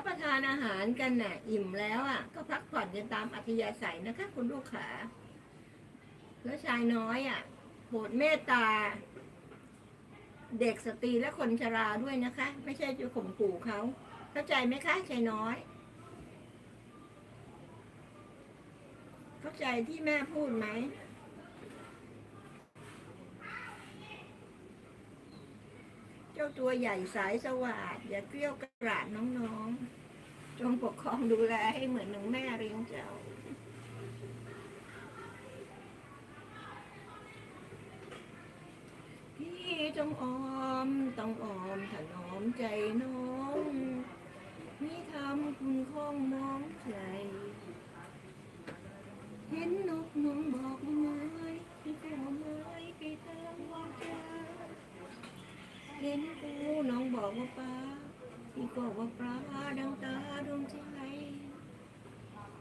ับประทานอาหารกันน่ะ อิ่มแล้วอะ ก็พักผ่อนกันตามอัธยาศัยนะคะ คุณลูกขาแล้วชายน้อยอะโปรดเมตตา เด็กสตรีและคนชราด้วยนะคะ ไม่ใช่จะข่มขู่เขา เข้าใจไหมคะชายน้อย เข้าใจที่แม่พูดไหม เจ้าตัวใหญ่สายสวัสดอย่าเกลี้ยวกราดน้องๆ จงปกครองดูแลให้เหมือนหนึ่งแม่เลี้ยงเจ้าพี่จงออมต้องออมถนอมใจน้องมีคำคุณคงมองใครเห็นนกน้องบอกไม้พี่ก็ไม้ไปตามว่าเจ้า เห็นปูน้องบอกว่าปลาพี่บอกว่าปลาดังตาดวงใจ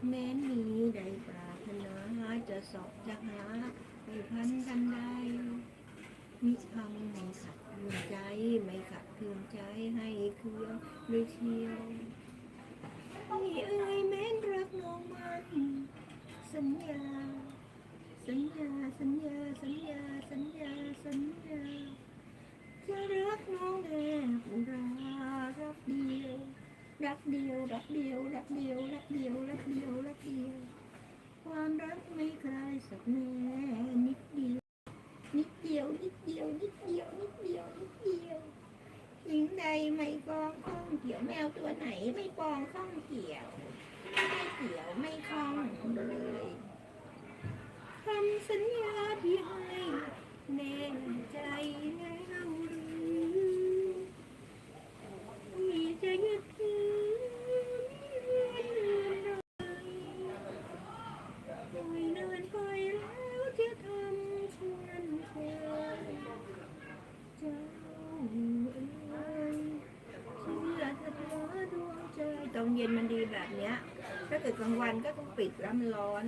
แม้นมีใดปรารถนาจะสอบจะหาให้พันกันได้มิทำไม่ขัดเคืองใจไม่ขัดเคืองใจให้เครื่องด้วยเชียวนี่เอ้ยแม้นรักน้องมันสัญญา สัญญาสัญญาสัญญาสัญญา สัญญา จะรักน้องแน่บุรารักเดียว รักเดียว รัก เดียวรักเดียวรักเดียวรักเดียวรักเดียว ความรักไม่คลายสักแน่นิดเดียวนิดเดียวนิดเดียวนิดเดียวนิดเดียวนิดเดียวสิ่งใดไม่ปองข้องเกี่ยวแมวตัวไหนไม่ปองข้องเกี่ยว ไม่เกี่ยวไม่คล้องเลยคำสัญญาที่ให้แน่ใจแล้วหรือที่จะยึดถือเรื่อนเรื่อนรอยปล่อยเนินไปแล้วจะทำชวนเธอเจ้าเอ๋ยเชื่อเถิดว่าดวงใจตอน เย็นมันดีแบบเนี้ย ถ้าเกิดกลางวันก็ต้องปิดแล้วมันร้อน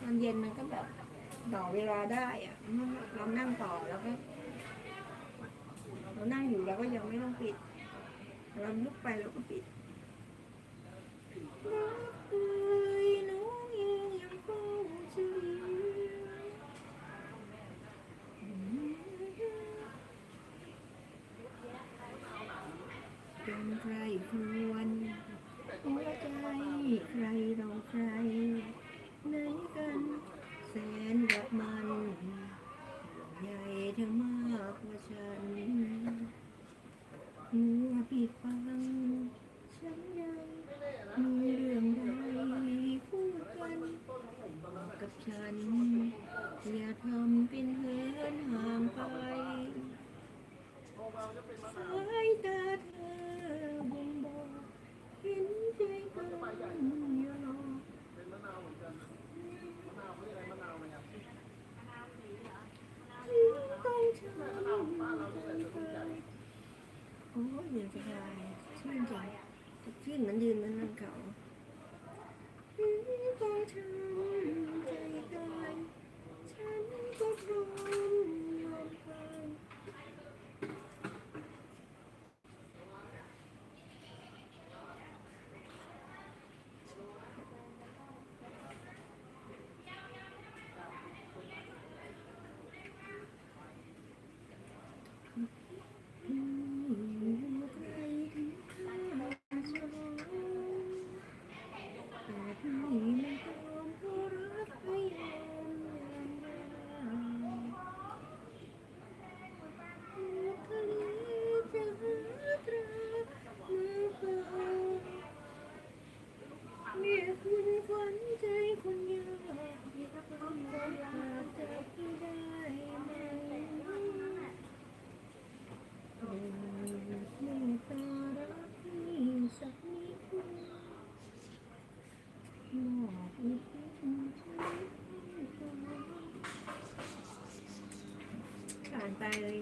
ตอนเย็นมันก็แบบต่อเวลาได้อะเรานั่งต่อแล้วก็เรานั่งอยู่แล้วก็ยังไม่ต้องปิด เราลุกไปแล้วก็ปิดรักเอ่ยน้องยังยังเฝ้าเชื่อเป็นใครควร หัวใจ ใครเราใครไหนกันแสนรักมันใหญ่เธอมากกว่าฉันเมื่อปิดฟังฉันยังมีเรื่องใดพูดกันกับฉัน อย่าทำเป็นเหินห่างไปสายตาเธอ ห็นใจกันอยู่หรอกต้องช้ำใจไปโอ้ยเดี๋ยวจะได้ชื่นใจชื่นเหมือนยืนเหมือนนั่งเขา อบอุทิศชีวิตให้เธอผ่านไปเลย